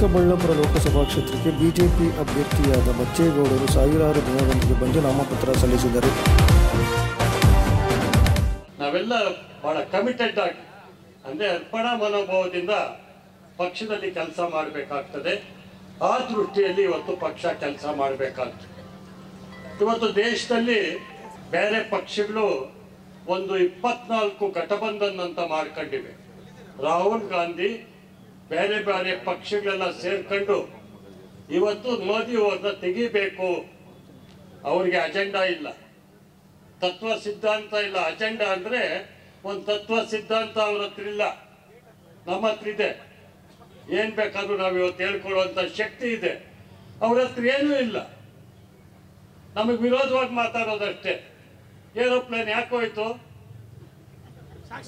ಚಿಕ್ಕಬಳ್ಳಾಪುರ ಲೋಕಸಭಾ ಕ್ಷೇತ್ರಕ್ಕೆ ಬಿಜೆಪಿ ಅಭ್ಯರ್ಥಿಯಾದ ಬಚ್ಚೇಗೌಡರು ಸಾವಿರಾರು ಜನರೊಂದಿಗೆ ಬಂದು ನಾಮಪತ್ರ ಸಲ್ಲಿಸಿದರು. ನಾವೆಲ್ಲ ಬಹಳ ಕಮಿಟೆಡ್ ಆಗಿ, ಅಂದ್ರೆ ಅರ್ಪಣಾ ಮನೋಭಾವದಿಂದ ಪಕ್ಷದಲ್ಲಿ ಕೆಲಸ ಮಾಡಬೇಕಾಗ್ತದೆ. ಆ ದೃಷ್ಟಿಯಲ್ಲಿ ಇವತ್ತು ಪಕ್ಷ ಕೆಲಸ ಮಾಡಬೇಕಾಗ್ತದೆ. ಇವತ್ತು ದೇಶದಲ್ಲಿ ಬೇರೆ ಪಕ್ಷಗಳು ಒಂದು ಇಪ್ಪತ್ನಾಲ್ಕು ಘಟಬಂಧನ್ ಅಂತ ಮಾಡ್ಕೊಂಡಿವೆ. ರಾಹುಲ್ ಗಾಂಧಿ ಬೇರೆ ಬೇರೆ ಪಕ್ಷಗಳೆಲ್ಲ ಸೇರ್ಕೊಂಡು ಇವತ್ತು ಮೋದಿ ಅವ್ರನ್ನ ತೆಗಿಬೇಕು. ಅವ್ರಿಗೆ ಅಜೆಂಡಾ ಇಲ್ಲ. ತತ್ವ ಸಿದ್ಧಾಂತ ಇಲ್ಲ. ಅಜೆಂಡಾ ಅಂದ್ರೆ ಒಂದು ತತ್ವ ಸಿದ್ಧಾಂತ ಅವ್ರ ಹತ್ರ ಇಲ್ಲ. ನಮ್ಮ ಹತ್ರ ಇದೆ. ಏನ್ ಬೇಕಾದ್ರೂ ನಾವು ಇವತ್ತು ಹೇಳ್ಕೊಳ್ಳುವಂತ ಶಕ್ತಿ ಇದೆ. ಅವ್ರ ಹತ್ರ ಏನೂ ಇಲ್ಲ. ನಮಗೆ ವಿರೋಧವಾಗಿ ಮಾತಾಡೋದಷ್ಟೇ. ಏರೋಪ್ಲೇನ್ ಯಾಕೆ ಹೋಯ್ತು?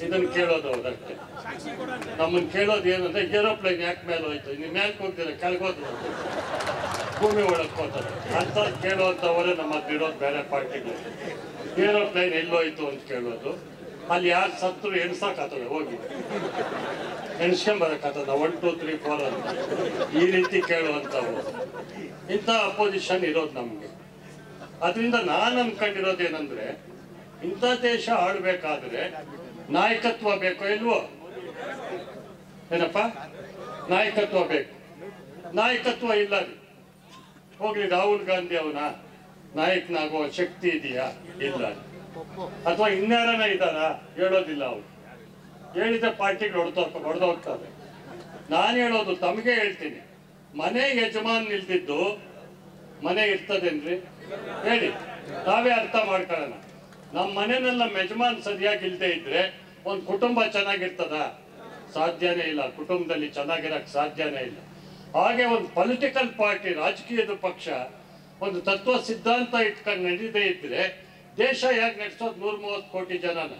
ಇದನ್ನ ಕೇಳೋದು ಅವ್ರಷ್ಟೇ ನಮ್ಮನ್ನು ಕೇಳೋದು ಏನಂದ್ರೆ ಏರೋಪ್ಲೇನ್ ಯಾಕೆ ಮೇಲೆ ಹೋಯ್ತು? ನೀವು ಮೇಲೆ ಹೋಗ್ತೀರ ಕೆಳಗೋದ್ರು ಭೂಮಿ ಒಳಗೆ ಹೋಗ್ತಾರೆ. ಅಂತ ಕೇಳುವಂತವರೇ ನಮ್ಮ ಬಿಡೋದು ಇರೋದು ಬೇರೆ ಪಾರ್ಟಿಗಳು ಏರೋಪ್ಲೇನ್ ಎಲ್ಲೋಯ್ತು ಅಂತ ಕೇಳೋದು. ಅಲ್ಲಿ ಯಾರು ಸತ್ರು ಎಣ್ಸಕ್ಕಾತವೆ ಹೋಗಿ. ಎಣ್ಸ್ಕೊಂಬರಕ್ಕಾತದ ಒನ್ ಟೂ ತ್ರೀ ಫೋರ್ ಅಂತ. ಈ ರೀತಿ ಕೇಳುವಂಥವು ಇಂಥ ಅಪೋಸಿಷನ್ ಇರೋದು ನಮಗೆ. ಅದರಿಂದ ನಾನು ಅನ್ಕೊಂಡಿರೋದು ಏನಂದ್ರೆ ಇಂಥ ದೇಶ ಆಳ್ಬೇಕಾದ್ರೆ ನಾಯಕತ್ವ ಬೇಕೋ ಇಲ್ವೋ? ಏನಪ್ಪ? ನಾಯಕತ್ವ ಬೇಕು. ನಾಯಕತ್ವ ಇಲ್ಲ ರೀ ಹೋಗ್ಲಿ, ರಾಹುಲ್ ಗಾಂಧಿ ಅವನ ನಾಯಕನಾಗುವ ಶಕ್ತಿ ಇದೆಯಾ? ಇಲ್ಲ ಅಥವಾ ಇನ್ಯಾರನ ಇದ್ದಾರ? ಹೇಳೋದಿಲ್ಲ ಅವ್ರು. ಹೇಳಿದ ಪಾರ್ಟಿಗೆ ಹೊಡೆದೋ ಹೊಡೆದೋಗ್ತಾರೆ ನಾನು ಹೇಳೋದು ತಮಗೆ ಹೇಳ್ತೀನಿ. ಮನೆ ಯಜಮಾನ್ ನಿಲ್ದಿದ್ದು ಮನೆ ಇರ್ತದೇನ್ರಿ? ಹೇಳಿ. ನಾವೇ ಅರ್ಥ ಮಾಡ್ಕೊಳ್ಳೋಣ. ನಮ್ಮ ಮನೆಯಲ್ಲಿ ಯಜಮಾನ್ ಸರಿಯಾಗಿ ಇಲ್ದೇ ಇದ್ರೆ ಒಂದು ಕುಟುಂಬ ಚೆನ್ನಾಗಿರ್ತದ? ಸಾಧ್ಯನೇ ಇಲ್ಲ. ಕುಟುಂಬದಲ್ಲಿ ಚೆನ್ನಾಗಿರಕ್ ಸಾಧ್ಯನೇ ಇಲ್ಲ. ಹಾಗೆ ಒಂದು ಪೊಲಿಟಿಕಲ್ ಪಾರ್ಟಿ ರಾಜಕೀಯದ ಪಕ್ಷ, ಒಂದು ತತ್ವ ಸಿದ್ಧಾಂತ ಇಟ್ಕೊಂಡು ನಡೀದೇ ಇದ್ರೆ ದೇಶ ಯಾಕೆ ನಡೆಸೋದು ನೂರ ಮೂವತ್ತು ಕೋಟಿ ಜನನ.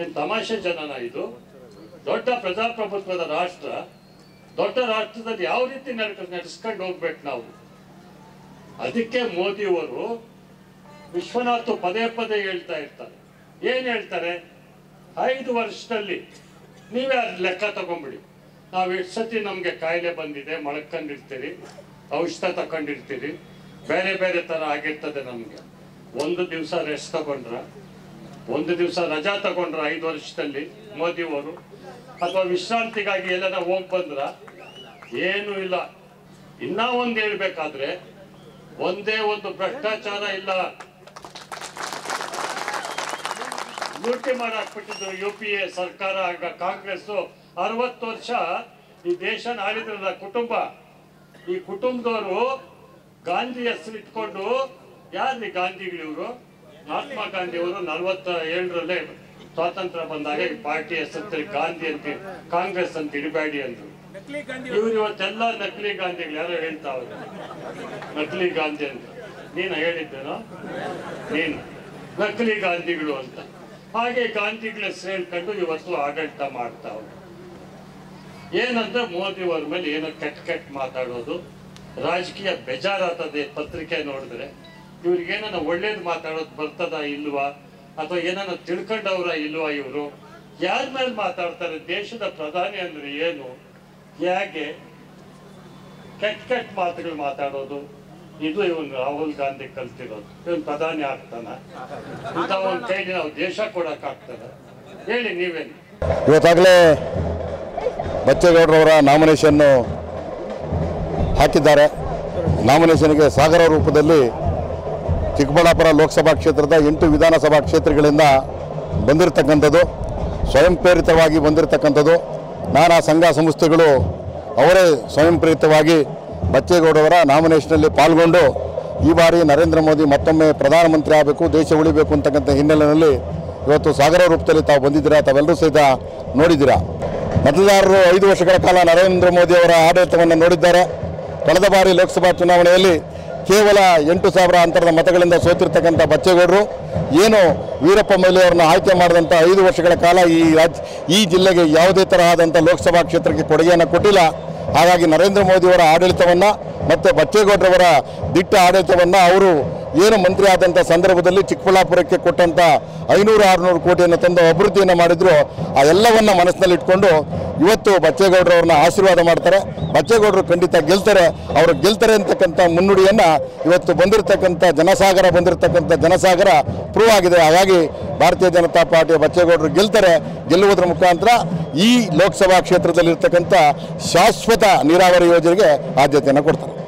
ಏನ್ ತಮಾಷೆ ಜನನ ಇದು? ದೊಡ್ಡ ಪ್ರಜಾಪ್ರಭುತ್ವದ ರಾಷ್ಟ್ರ. ದೊಡ್ಡ ರಾಷ್ಟ್ರದಲ್ಲಿ ಯಾವ ರೀತಿ ನಡೆಸ್ಕೊಂಡು ಹೋಗ್ಬೇಕು ನಾವು? ಅದಕ್ಕೆ ಮೋದಿಯವರು ವಿಶ್ವನಾಥ್ ಪದೇ ಪದೇ ಹೇಳ್ತಾ ಇರ್ತಾರೆ. ಏನ್ ಹೇಳ್ತಾರೆ? ಐದು ವರ್ಷದಲ್ಲಿ ನೀವೇ ಅದ್ ಲೆಕ್ಕ ತಗೊಂಬಿಡಿ. ನಾವು ಎಷ್ಟು ಸತಿ ನಮ್ಗೆ ಕಾಯಿಲೆ ಬಂದಿದೆ, ಮಳ್ಕೊಂಡಿರ್ತೀರಿ, ಔಷಧ ತಕೊಂಡಿರ್ತೀರಿ, ಬೇರೆ ಬೇರೆ ತರ ಆಗಿರ್ತದೆ ನಮ್ಗೆ. ಒಂದು ದಿವಸ ರೆಸ್ಟ್ ತಗೊಂಡ್ರ, ಒಂದು ದಿವಸ ರಜಾ ತಗೊಂಡ್ರ ಐದು ವರ್ಷದಲ್ಲಿ ಮೋದಿಯವರು ಅಥವಾ ವಿಶ್ರಾಂತಿಗಾಗಿ ಎಲ್ಲನ ಹೋಗಿ ಬಂದ್ರ, ಏನು ಇಲ್ಲ. ಇನ್ನ ಒಂದ್ ಹೇಳ್ಬೇಕಾದ್ರೆ, ಒಂದೇ ಒಂದು ಭ್ರಷ್ಟಾಚಾರ ಇಲ್ಲ. ಲೂಟಿ ಮಾಡಾಕ್ಬಿಟ್ಟಿದ್ರು ಯು ಪಿ ಎ ಸರ್ಕಾರ ಆಗ ಕಾಂಗ್ರೆಸ್ ಅರವತ್ತು ವರ್ಷ ಈ ದೇಶ ಆಳಿದ್ರಲ್ಲ ಕುಟುಂಬ. ಈ ಕುಟುಂಬದವರು ಗಾಂಧಿ ಹೆಸರು ಇಟ್ಕೊಂಡು ಯಾರ್ರಿ ಗಾಂಧಿಗಳು ಇವರು? ಮಹಾತ್ಮ ಗಾಂಧಿ ಅವರು ನಲ್ವತ್ತ ಏಳರಲ್ಲೇ ಸ್ವಾತಂತ್ರ್ಯ ಬಂದಾಗ ಈ ಪಾರ್ಟಿ ಹೆಸರು ಗಾಂಧಿ ಅಂತ ಕಾಂಗ್ರೆಸ್ ಅಂತ ಇಡಬೇಡಿ ಅಂದ್ರು. ಇವ್ರು ಇವತ್ತೆಲ್ಲ ನಕಲಿ ಗಾಂಧಿಗಳು ಯಾರೋ ಹೇಳ್ತಾವ್ರೆ ನಕಲಿ ಗಾಂಧಿ ಅಂತ. ನೀನು ಹೇಳಿದ್ದೇನೋ? ನೀನು. ನಕಲಿ ಗಾಂಧಿಗಳು ಅಂತ. ಹಾಗೆ ಕಾಂತಿಗಳ ಸೇರ್ಕೊಂಡು ಇವತ್ತು ಆಡಳಿತ ಮಾಡ್ತಾವ್ರೆ ಏನಂದ್ರೆ ಮೋದಿ ಅವ್ರ ಮೇಲೆ ಏನೋ ಕೆಟ್ಟ ಕೆಟ್ಟ ಮಾತಾಡೋದು, ರಾಜಕೀಯ ಬೇಜಾರಾಗ್ತದೆ ಪತ್ರಿಕೆ ನೋಡಿದ್ರೆ. ಏನನ್ನ ಒಳ್ಳೇದು ಮಾತಾಡೋದು ಬರ್ತದ ಇಲ್ವಾ? ಅಥವಾ ಏನನ್ನ ತಿಳ್ಕೊಂಡವ್ರ ಇಲ್ವಾ ಇವರು? ಯಾರ ಮೇಲೆ ಮಾತಾಡ್ತಾರೆ? ದೇಶದ ಪ್ರಧಾನಿ ಅಂದ್ರೆ ಏನು? ಹೇಗೆ? ಕೆಟ್ಟ ಕೆಟ್ಟ ಮಾತುಗಳು ಮಾತಾಡೋದು. ಇದು ಇವನ್ ರಾಹುಲ್ ಗಾಂಧಿ ಕಲ್ತಿರೋದು. ಇವನ್ ಪ್ರಧಾನಿ ಆಗ್ತಾನ. ಇಂಥ ಒಂದ್ ಕೈಲಿ ನಾವು ದೇಶ ಕೊಡಕ್ ಆಗ್ತದ. ಹೇಳಿ ನೀವೇನು? ಇವತ್ತಾಗಲೇ ಬಚ್ಚೇಗೌಡರವರ ನಾಮಿನೇಷನ್ನು ಹಾಕಿದ್ದಾರೆ. ನಾಮಿನೇಷನ್ಗೆ ಸಾಗರ ರೂಪದಲ್ಲಿ ಚಿಕ್ಕಬಳ್ಳಾಪುರ ಲೋಕಸಭಾ ಕ್ಷೇತ್ರದ ಎಂಟು ವಿಧಾನಸಭಾ ಕ್ಷೇತ್ರಗಳಿಂದ ಬಂದಿರತಕ್ಕಂಥದ್ದು ಸ್ವಯಂ ಪ್ರೇರಿತವಾಗಿ ಬಂದಿರತಕ್ಕಂಥದ್ದು ನಾನಾ ಸಂಘ ಸಂಸ್ಥೆಗಳು ಅವರೇ ಸ್ವಯಂ ಪ್ರೇರಿತವಾಗಿ ಬಚ್ಚೇಗೌಡರವರ ನಾಮಿನೇಷನಲ್ಲಿ ಪಾಲ್ಗೊಂಡು ಈ ಬಾರಿ ನರೇಂದ್ರ ಮೋದಿ ಮತ್ತೊಮ್ಮೆ ಪ್ರಧಾನಮಂತ್ರಿ ಆಗಬೇಕು, ದೇಶ ಉಳಿಬೇಕು ಅಂತಕ್ಕಂಥ ಹಿನ್ನೆಲೆಯಲ್ಲಿ ಇವತ್ತು ಸಾಗರ ರೂಪದಲ್ಲಿ ತಾವು ಬಂದಿದ್ದೀರಾ ತಾವೆಲ್ಲರೂ ಸಹಿತ ನೋಡಿದ್ದೀರಾ? ಮತದಾರರು ಐದು ವರ್ಷಗಳ ಕಾಲ ನರೇಂದ್ರ ಮೋದಿ ಅವರ ಆಡಳಿತವನ್ನು ನೋಡಿದ್ದಾರೆ. ಕಳೆದ ಬಾರಿ ಲೋಕಸಭಾ ಚುನಾವಣೆಯಲ್ಲಿ ಕೇವಲ ಎಂಟು ಸಾವಿರ ಅಂತರದ ಮತಗಳಿಂದ ಸೋತಿರ್ತಕ್ಕಂಥ ಬಚ್ಚೇಗೌಡರು, ಏನು ವೀರಪ್ಪ ಮೊಯ್ಲಿ ಅವರನ್ನ ಆಯ್ಕೆ ಮಾಡಿದಂಥ ಐದು ವರ್ಷಗಳ ಕಾಲ ಈ ರಾಜ್ ಈ ಜಿಲ್ಲೆಗೆ ಯಾವುದೇ ತರಹದಂಥ ಲೋಕಸಭಾ ಕ್ಷೇತ್ರಕ್ಕೆ ಕೊಡುಗೆಯನ್ನು ಕೊಟ್ಟಿಲ್ಲ. ಹಾಗಾಗಿ ನರೇಂದ್ರ ಮೋದಿಯವರ ಆಡಳಿತವನ್ನು ಮತ್ತು ಬಚ್ಚೇಗೌಡರವರ ದಿಟ್ಟ ಆಡಳಿತವನ್ನು ಅವರು ಏನು ಮಂತ್ರಿ ಆದಂಥ ಸಂದರ್ಭದಲ್ಲಿ ಚಿಕ್ಕಬಳ್ಳಾಪುರಕ್ಕೆ ಕೊಟ್ಟಂಥ ಐನೂರು ಆರುನೂರು ಕೋಟಿಯನ್ನು ತಂದು ಅಭಿವೃದ್ಧಿಯನ್ನು ಮಾಡಿದ್ರು, ಆ ಎಲ್ಲವನ್ನ ಮನಸ್ಸಿನಲ್ಲಿ ಇಟ್ಕೊಂಡು ಇವತ್ತು ಬಚ್ಚೇಗೌಡರವ್ರನ್ನ ಆಶೀರ್ವಾದ ಮಾಡ್ತಾರೆ. ಬಚ್ಚೇಗೌಡರು ಖಂಡಿತ ಗೆಲ್ತಾರೆ. ಅವರು ಗೆಲ್ತಾರೆ ಅಂತಕ್ಕಂಥ ಮುನ್ನುಡಿಯನ್ನು ಇವತ್ತು ಬಂದಿರತಕ್ಕಂಥ ಜನಸಾಗರ ಬಂದಿರತಕ್ಕಂಥ ಜನಸಾಗರ ಪ್ರೂವ್ ಆಗಿದೆ. ಹಾಗಾಗಿ ಭಾರತೀಯ ಜನತಾ ಪಾರ್ಟಿಯ ಬಚ್ಚೇಗೌಡರು ಗೆಲ್ತಾರೆ, ಗೆಲ್ಲುವುದರ ಮುಖಾಂತರ ಈ ಲೋಕಸಭಾ ಕ್ಷೇತ್ರದಲ್ಲಿರ್ತಕ್ಕಂಥ ಶಾಶ್ವತ ನೀರಾವರಿ ಯೋಜನೆಗೆ ಆದ್ಯತೆಯನ್ನು ಕೊಡ್ತಾರೆ.